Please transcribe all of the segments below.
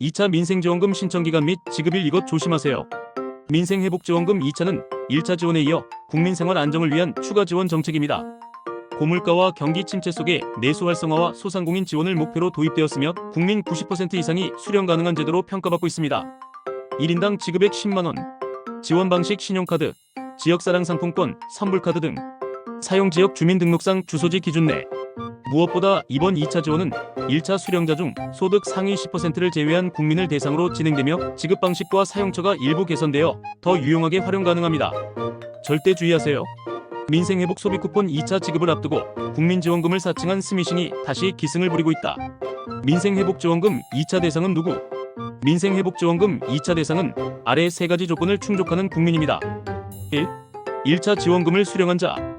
2차 민생지원금 신청기간 및 지급일 이것 조심하세요. 민생회복지원금 2차는 1차 지원에 이어 국민생활 안정을 위한 추가 지원 정책입니다. 고물가와 경기 침체 속에 내수 활성화와 소상공인 지원을 목표로 도입되었으며 국민 90% 이상이 수령 가능한 제도로 평가받고 있습니다. 1인당 지급액 10만원, 지원 방식 신용카드, 지역사랑 상품권, 선불카드 등 사용 지역 주민등록상 주소지 기준 내 무엇보다 이번 2차 지원은 1차 수령자 중 소득 상위 10%를 제외한 국민을 대상으로 진행되며 지급 방식과 사용처가 일부 개선되어 더 유용하게 활용 가능합니다. 절대 주의하세요. 민생회복 소비 쿠폰 2차 지급을 앞두고 국민지원금을 사칭한 스미싱이 다시 기승을 부리고 있다. 민생회복지원금 2차 대상은 누구? 민생회복지원금 2차 대상은 아래 세 가지 조건을 충족하는 국민입니다. 1. 1차 지원금을 수령한 자 2.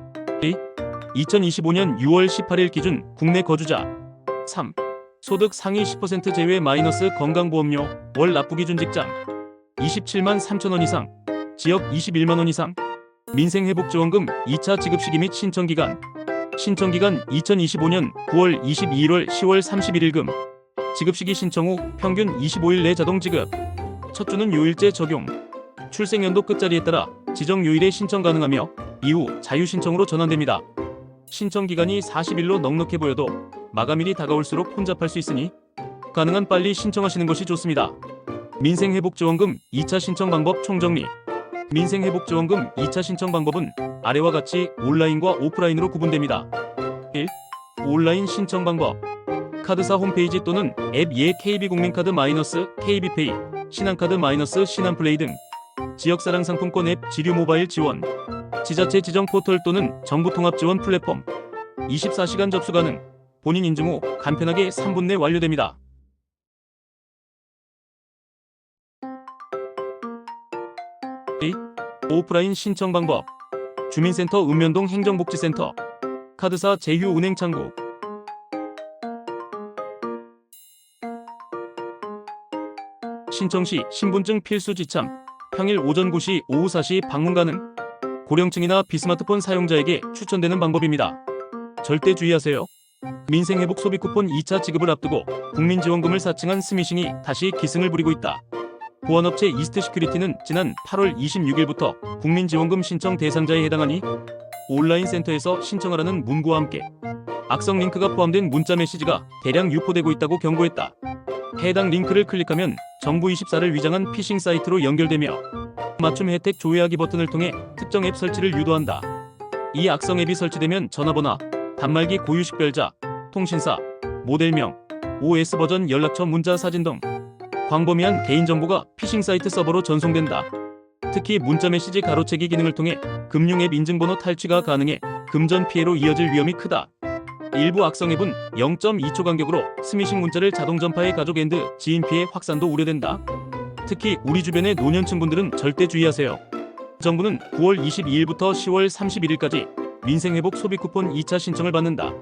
2025년 6월 18일 기준 국내 거주자. 3. 소득 상위 10% 제외 마이너스 건강보험료 월 납부 기준 직장. 27만 3천 원 이상. 지역 21만 원 이상. 민생회복지원금 2차 지급 시기 및 신청기간. 신청기간 2025년 9월 22일 10월 31일금. 지급시기 신청 후 평균 25일 내 자동 지급. 첫 주는 요일제 적용. 출생연도 끝자리에 따라 지정 요일에 신청 가능하며 이후 자유 신청으로 전환됩니다. 신청 기간이 40일로 넉넉해 보여도 마감일이 다가올수록 혼잡할 수 있으니 가능한 빨리 신청하시는 것이 좋습니다. 민생회복지원금 2차 신청 방법 총정리 민생회복지원금 2차 신청 방법은 아래와 같이 온라인과 오프라인으로 구분됩니다. 1. 온라인 신청 방법 카드사 홈페이지 또는 앱 예 KB국민카드 마이너스 KB페이 신한카드 마이너스 신한플레이 등 지역사랑 상품권 앱 지류 모바일 지원 지자체 지정 포털 또는 정부 통합 지원 플랫폼. 24시간 접수 가능. 본인 인증 후 간편하게 3분 내 완료됩니다. 이, 오프라인 신청 방법. 주민센터 읍면동 행정복지센터. 카드사 제휴은행 창구. 신청 시 신분증 필수 지참. 평일 오전 9시 오후 4시 방문 가능 고령층이나 비스마트폰 사용자에게 추천되는 방법입니다. 절대 주의하세요. 민생회복 소비 쿠폰 2차 지급을 앞두고 국민지원금을 사칭한 스미싱이 다시 기승을 부리고 있다. 보안업체 이스트 시큐리티는 지난 8월 26일부터 국민지원금 신청 대상자에 해당하니 온라인 센터에서 신청하라는 문구와 함께 악성 링크가 포함된 문자 메시지가 대량 유포되고 있다고 경고했다. 해당 링크를 클릭하면 정부24를 위장한 피싱 사이트로 연결되며 맞춤 혜택 조회하기 버튼을 통해 특정 앱 설치를 유도한다. 이 악성 앱이 설치되면 전화번호, 단말기 고유 식별자, 통신사, 모델명, OS 버전 연락처 문자 사진 등 광범위한 개인정보가 피싱 사이트 서버로 전송된다. 특히 문자 메시지 가로채기 기능을 통해 금융 앱 인증번호 탈취가 가능해 금전 피해로 이어질 위험이 크다. 일부 악성 앱은 0.2초 간격으로 스미싱 문자를 자동 전파해 가족 앤드 지인 피해 확산도 우려된다. 특히 우리 주변의 노년층 분들은 절대 주의하세요. 정부는 9월 22일부터 10월 31일까지 민생회복 소비 쿠폰 2차 신청을 받는다.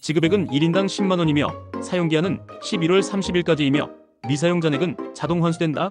지급액은 1인당 10만원이며 사용기한은 11월 30일까지이며 미사용 잔액은 자동 환수된다.